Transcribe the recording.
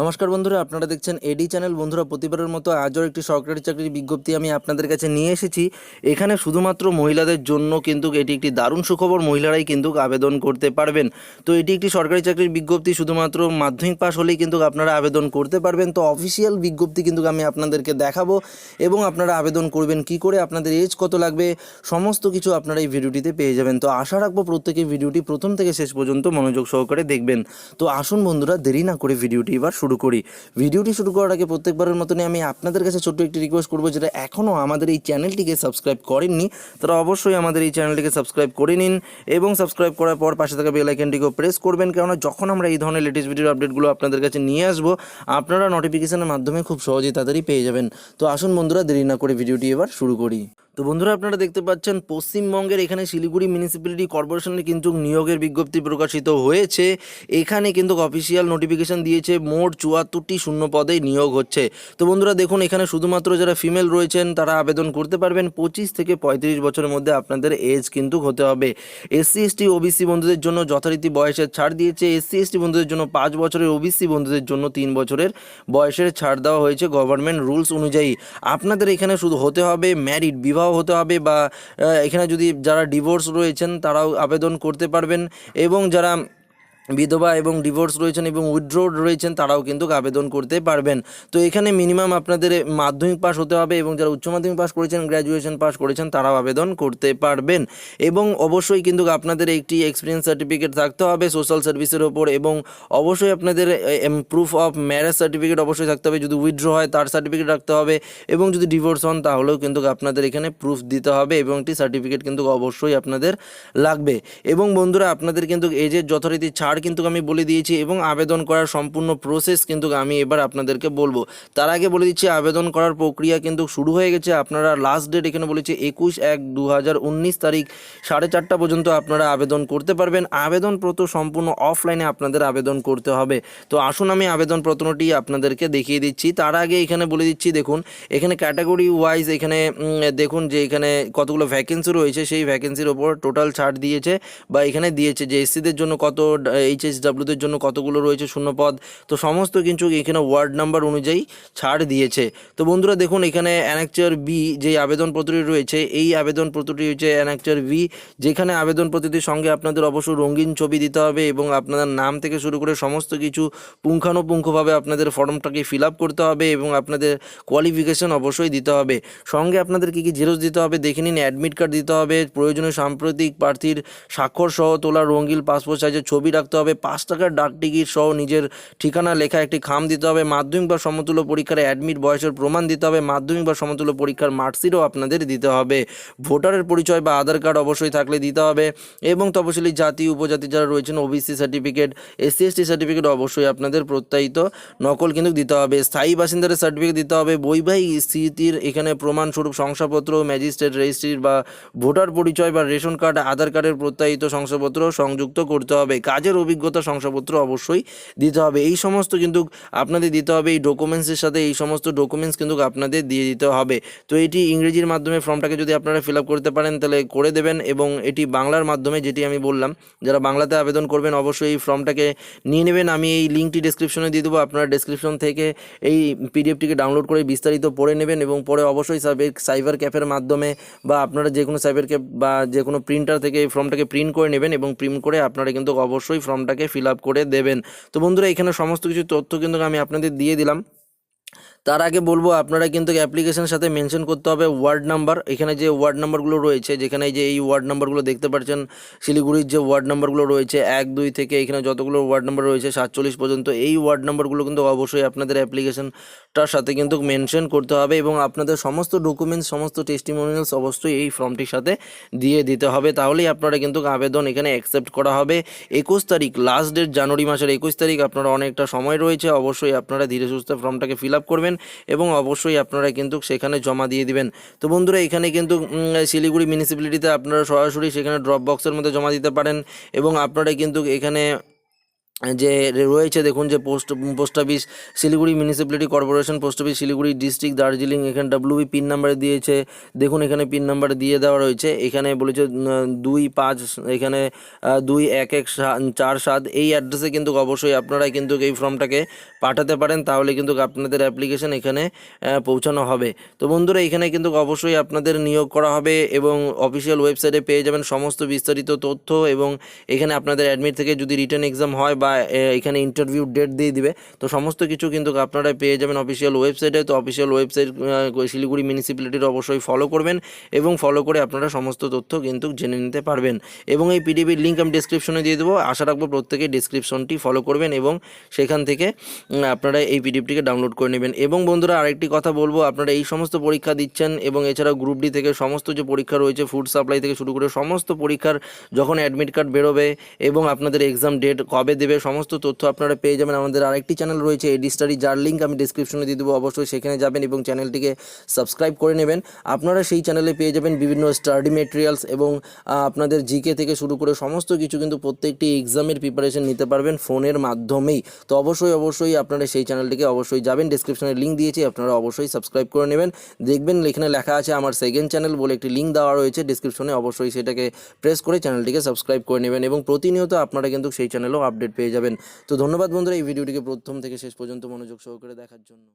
নমস্কার বন্ধুরা, আপনারা দেখছেন এডি চ্যানেল বন্ধুরা, প্রতিবারের মতো আজও একটি সরকারি চাকরির বিজ্ঞপ্তি আমি আপনাদের কাছে নিয়ে এসেছি। এখানে শুধুমাত্র মহিলাদের জন্য কিন্তু এটি একটি দারুণ সুখবর, মহিলারাই কিন্তু আবেদন করতে পারবেন। তো এটি একটি সরকারি চাকরির বিজ্ঞপ্তি, শুধুমাত্র মাধ্যমিক পাস হলেই কিন্তু আপনারা আবেদন করতে পারবেন। তো অফিসিয়াল বিজ্ঞপ্তি কিন্তু আমি আপনাদেরকে দেখাবো এবং আপনারা আবেদন করবেন কি করে, আপনাদের এজ কত লাগবে, সমস্ত কিছু আপনারা এই ভিডিওটিতে পেয়ে যাবেন। তো আশা রাখব প্রত্যেকে ভিডিওটি প্রথম থেকে শেষ পর্যন্ত মনোযোগ সহকারে দেখবেন। তো আসুন বন্ধুরা, দেরি না করে ভিডিওটি এবার করি। ভিডিওটি শুরু করার আগে প্রত্যেকবারের মতনই আমি আপনাদের কাছে ছোট্ট একটি রিকোয়েস্ট করব, যেটা এখনও আমাদের এই চ্যানেলটিকে সাবস্ক্রাইব করেননি, তারা অবশ্যই আমাদের এই চ্যানেলটিকে সাবস্ক্রাইব করে নিন এবং সাবস্ক্রাইব করার পর পাশে থাকা বেল আইকনটিকেও প্রেস করবেন, কেননা যখন আমরা এই ধরনের লেটেস্ট ভিডিওর আপডেটগুলো আপনাদের কাছে নিয়ে আসব, আপনারা নোটিফিকেশনের মাধ্যমে খুব সহজেই তাড়াতাড়ি পেয়ে যাবেন। তো আসুন বন্ধুরা, দেরি না করে ভিডিওটি এবার শুরু করি। তো বন্ধুরা আপনারা দেখতে পাচ্ছেন, পশ্চিমবঙ্গের এখানে শিলিগুড়ি মিউনিসিপ্যালিটি কর্পোরেশনের কিন্তু নিয়োগের বিজ্ঞপ্তি প্রকাশিত হয়েছে। এখানে কিন্তু অফিসিয়াল নোটিফিকেশন দিয়েছে, মোট চুয়াত্তরটি শূন্য পদে নিয়োগ হচ্ছে। তো বন্ধুরা দেখুন, এখানে শুধুমাত্র যারা ফিমেল রয়েছেন, তারা আবেদন করতে পারবেন। পঁচিশ থেকে পঁয়ত্রিশ বছরের মধ্যে আপনাদের এজ কিন্তু হতে হবে। এসসি এসটি ওবিসি বন্ধুদের জন্য যথারীতি বয়সের ছাড় দিয়েছে। এসসি এসটি বন্ধুদের জন্য পাঁচ বছরের ওবিসি বন্ধুদের জন্য তিন বছরের বয়সের ছাড় দেওয়া হয়েছে। গভর্নমেন্ট রুলস অনুযায়ী আপনাদের এখানে শুধু হতে হবে ম্যারিড বিবাহ হতে হবে বা এখানে যদি যারা ডিভোর্স রয়েছেন তারাও আবেদন করতে পারবেন এবং যারা বিধবা এবং ডিভোর্স রয়েছেন এবং উইথড্র রয়েছেন, তারাও কিন্তু আবেদন করতে পারবেন। তো এখানে মিনিমাম আপনাদের মাধ্যমিক পাস হতে হবে এবং যারা উচ্চ মাধ্যমিক পাস করেছেন গ্র্যাজুয়েশন পাস করেছেন, তারাও আবেদন করতে পারবেন। এবং অবশ্যই কিন্তু আপনাদের একটি এক্সপিরিয়েন্স সার্টিফিকেট থাকতে হবে সোশ্যাল সার্ভিসের ওপর এবং অবশ্যই আপনাদের প্রুফ অফ ম্যারেজ সার্টিফিকেট অবশ্যই থাকতে হবে। যদি উইথড্র হয়, তার সার্টিফিকেট রাখতে হবে এবং যদি ডিভোর্স হন, তাহলেও কিন্তু আপনাদের এখানে প্রুফ দিতে হবে এবং একটি সার্টিফিকেট কিন্তু অবশ্যই আপনাদের লাগবে। এবং বন্ধুরা, আপনাদের কিন্তু এজের যথারীতি ছাড় কিন্তু আমি বলে দিয়েছি এবং আবেদন করার সম্পূর্ণ প্রসেস কিন্তু আমি এবার আপনাদেরকে বলব। তার আগে বলে দিচ্ছি, আবেদন করার প্রক্রিয়া কিন্তু শুরু হয়ে গেছে। আপনারা লাস্ট ডেট এখানে বলেছে, একুশ এক দু তারিখ সাড়ে চারটা পর্যন্ত আপনারা আবেদন করতে পারবেন। আবেদনপত্র সম্পূর্ণ অফলাইনে আপনাদের আবেদন করতে হবে। তো আসুন আমি আবেদনপত্রটি আপনাদেরকে দেখিয়ে দিচ্ছি। তার আগে এখানে বলে দিচ্ছি, দেখুন, এখানে ক্যাটাগরি ওয়াইজ এখানে দেখুন যে এখানে কতগুলো ভ্যাকেন্সি রয়েছে। সেই ভ্যাকেন্সির ওপর টোটাল ছাড় দিয়েছে বা এখানে দিয়েছে যে এসসিদের জন্য কত এইচএসডাব্লিউদের জন্য কতগুলো রয়েছে শূন্য পদ তো সমস্ত কিছু এখানে ওয়ার্ড নাম্বার অনুযায়ী ছাড় দিয়েছে। তো বন্ধুরা দেখুন, এখানে অ্যানেকচার বি যে আবেদনপত্রটি রয়েছে, এই আবেদনপত্রটি হচ্ছে অ্যানেকচার বি যেখানে আবেদনপত্রটির সঙ্গে আপনাদের অবশ্যই রঙিন ছবি দিতে হবে এবং আপনাদের নাম থেকে শুরু করে সমস্ত কিছু পুঙ্খানুপুঙ্খভাবে আপনাদের ফর্মটাকে ফিল আপ করতে হবে এবং আপনাদের কোয়ালিফিকেশন অবশ্যই দিতে হবে। সঙ্গে আপনাদের কী কী জেরক্স দিতে হবে দেখে নিন অ্যাডমিট কার্ড দিতে হবে, প্রয়োজনীয় সাম্প্রতিক প্রার্থীর স্বাক্ষর সহ তোলা রঙিন পাসপোর্ট সাইজের ছবি রাখতে হবে। পাঁচ টাকার ডাক টিকিট সহ নিজের ঠিকানা লেখা একটি খাম দিতে হবে। মাধ্যমিক বা সমতুল্য পরীক্ষার অ্যাডমিট বয়সের প্রমাণ দিতে হবে। মাধ্যমিক বা সমতুল্য পরীক্ষার মার্কশিটও আপনাদের দিতে হবে। ভোটারের পরিচয় বা আধার কার্ড অবশ্যই থাকলে দিতে হবে এবং তপশিলি জাতি, উপজাতি যারা রয়েছেন OBC certificate SC ST certificate অবশ্যই আপনাদের প্রত্যায়িত নকল কিন্তু দিতে হবে। স্থায়ী বাসিন্দাদের সার্টিফিকেট দিতে হবে। বৈবাহিক স্থিতির এখানে প্রমাণস্বরূপ শংসাপত্র ম্যাজিস্ট্রেট রেজিস্ট্রির বা ভোটার পরিচয় বা রেশন কার্ড আধার কার্ডের প্রত্যায়িত শংসাপত্র সংযুক্ত করতে হবে। কাজের অভিজ্ঞতা শংসাপত্র অবশ্যই দিতে হবে। এই সমস্ত কিন্তু আপনাদের দিতে হবে, এই ডকুমেন্টসের সাথে এই সমস্ত ডকুমেন্টস কিন্তু আপনাদের দিয়ে দিতে হবে। তো এটি ইংরেজির মাধ্যমে ফর্মটাকে যদি আপনারা ফিল করতে পারেন, তাহলে করে দেবেন এবং এটি বাংলার মাধ্যমে যেটি আমি বললাম, যারা বাংলাতে আবেদন করবেন অবশ্যই এই ফর্মটাকে নিয়ে নেবেন। আমি এই লিঙ্কটি ডেসক্রিপশনে দিয়ে দেবো, আপনারা ডেসক্রিপশন থেকে এই পিডিএফটিকে ডাউনলোড করে বিস্তারিত পড়ে নেবেন এবং পরে অবশ্যই সাইবার সাইবার ক্যাফের মাধ্যমে বা আপনারা যে কোনো সাইবার ক্যাফ বা যে কোনো প্রিন্টার থেকে এই ফর্মটাকে প্রিন্ট করে নেবেন এবং প্রিন্ট করে আপনারা কিন্তু অবশ্যই ফর্মটাকে ফিল আপ করে দেবেন। তো বন্ধুরা, এখানে সমস্ত কিছু তথ্য কিন্তু আমি আপনাদের দিয়ে দিলাম। তার আগে বলব, আপনারা কিন্তু অ্যাপ্লিকেশনের সাথে মেনশন করতে হবে ওয়ার্ড নাম্বার। এখানে যে ওয়ার্ড নাম্বারগুলো রয়েছে, যেখানে যে এই ওয়ার্ড নাম্বারগুলো দেখতে পাচ্ছেন, শিলিগুড়ির যে ওয়ার্ড নাম্বারগুলো রয়েছে, এক, দুই থেকে এখানে যতগুলো ওয়ার্ড নাম্বার রয়েছে, সাতচল্লিশ পর্যন্ত এই ওয়ার্ড নাম্বারগুলো কিন্তু অবশ্যই আপনাদের অ্যাপ্লিকেশনটার সাথে কিন্তু মেনশন করতে হবে এবং আপনাদের সমস্ত ডকুমেন্টস, সমস্ত টেস্টিমোনিয়ালস অবশ্যই এই ফর্মটির সাথে দিয়ে দিতে হবে। তাহলেই আপনারা কিন্তু আবেদন এখানে অ্যাকসেপ্ট করা হবে। একুশ তারিখ লাস্ট ডেট জানুয়ারি মাসের একুশ তারিখ আপনারা অনেকটা সময় রয়েছে। অবশ্যই আপনারা ধীরে সুস্থে ফর্মটাকে ফিল আপ করবেন। এবং অবশ্যই আপনারা কিন্তু সেখানে জমা দিয়ে দিবেন। তো বন্ধুরা, এখানে কিন্তু শিলিগুড়ি মিউনিসিপ্যালিটিতে আপনারা সরাসরি সেখানে ড্রপ বক্সের মধ্যে জমা দিতে পারেন এবং আপনারা কিন্তু এখানে যে রয়েছে, দেখুন যে post post office, Siliguri municipality corporation post office Siliguri district Darjeeling, এখানে ডাব্লিউবি পিন নাম্বার দিয়েছে। দেখুন, এখানে পিন নাম্বার দিয়ে দেওয়া রয়েছে। এখানে বলেছে দুই পাঁচ, এখানে দুই, এক এক চার, সাত, এই অ্যাড্রেসে কিন্তু অবশ্যই আপনারা কিন্তু এই ফর্মটাকে পাঠাতে পারেন। তাহলে কিন্তু আপনাদের অ্যাপ্লিকেশন এখানে পৌঁছানো হবে। তো বন্ধুরা, এখানে কিন্তু অবশ্যই আপনাদের নিয়োগ করা হবে এবং অফিসিয়াল ওয়েবসাইটে পেয়ে যাবেন সমস্ত বিস্তারিত তথ্য এবং এখানে আপনাদের অ্যাডমিট থেকে যদি রিটার্ন এক্সাম হয় বা এ, এখানে ইন্টারভিউ ডেট দিয়ে দিবে। তো সমস্ত কিছু কিন্তু আপনারা পেয়ে যাবেন অফিসিয়াল ওয়েবসাইটে তো অফিসিয়াল ওয়েবসাইট শিলিগুড়ি মিউনিসিপ্যালিটির অবশ্যই ফলো করবেন এবং ফলো করে আপনারা সমস্ত তথ্য কিন্তু জেনে নিতে পারবেন। এবং এই পিডিবির লিঙ্ক আমি ডিসক্রিপশনে দিয়ে দেবো। আশা রাখব প্রত্যেকে ডিসক্রিপশনটি ফলো করবেন এবং সেখান থেকে আপনারা এই পিডিএফটিকে ডাউনলোড করে নেবেন। এবং বন্ধুরা আরেকটি কথা বলব আপনারা এই সমস্ত পরীক্ষা দিচ্ছেন এবং এছাড়াও গ্রুপ ডি থেকে সমস্ত যে পরীক্ষা রয়েছে ফুড সাপ্লাই থেকে শুরু করে সমস্ত পরীক্ষার যখন অ্যাডমিট কার্ড বেরোবে এবং আপনাদের এক্সাম ডেট কবে দেবে সমস্ত তথ্য আপনারা পেয়ে যাবেন। আমাদের আরেকটি চ্যানেল রয়েছে এডি স্টাডি যার লিঙ্ক আমি ডিসক্রিপশনে দিয়ে দেবো। অবশ্যই সেখানে যাবেন এবং চ্যানেলটিকে সাবস্ক্রাইব করে নেবেন। আপনারা সেই চ্যানেলে পেয়ে যাবেন বিভিন্ন স্টাডি মেটেরিয়ালস এবং আপনাদের জিকে থেকে শুরু করে সমস্ত কিছু কিন্তু প্রত্যেকটি এক্সামের প্রিপারেশন নিতে পারবেন ফোনের মাধ্যমেই। তো অবশ্যই অবশ্যই আপনারা সেই চ্যানেলটিকে অবশ্যই যাবেন। ডিসক্রিপশনে লিঙ্ক দিয়েছি, আপনারা অবশ্যই সাবস্ক্রাইব করে নেবেন। দেখবেন এখানে লেখা আছে আমার সেকেন্ড চ্যানেল বলে একটি লিঙ্ক দেওয়া রয়েছে। ডিসক্রিপশনে অবশ্যই সেটাকে প্রেস করে চ্যানেলটিকে সাবস্ক্রাইব করে নেবেন এবং প্রতিনিয়ত আপনারা কিন্তু সেই চ্যানেলেও আপডেট পেয়ে যাবেন। তো ধন্যবাদ বন্ধুরা, এই ভিডিওটিকে প্রথম থেকে শেষ পর্যন্ত মনোযোগ সহকারে দেখার জন্য।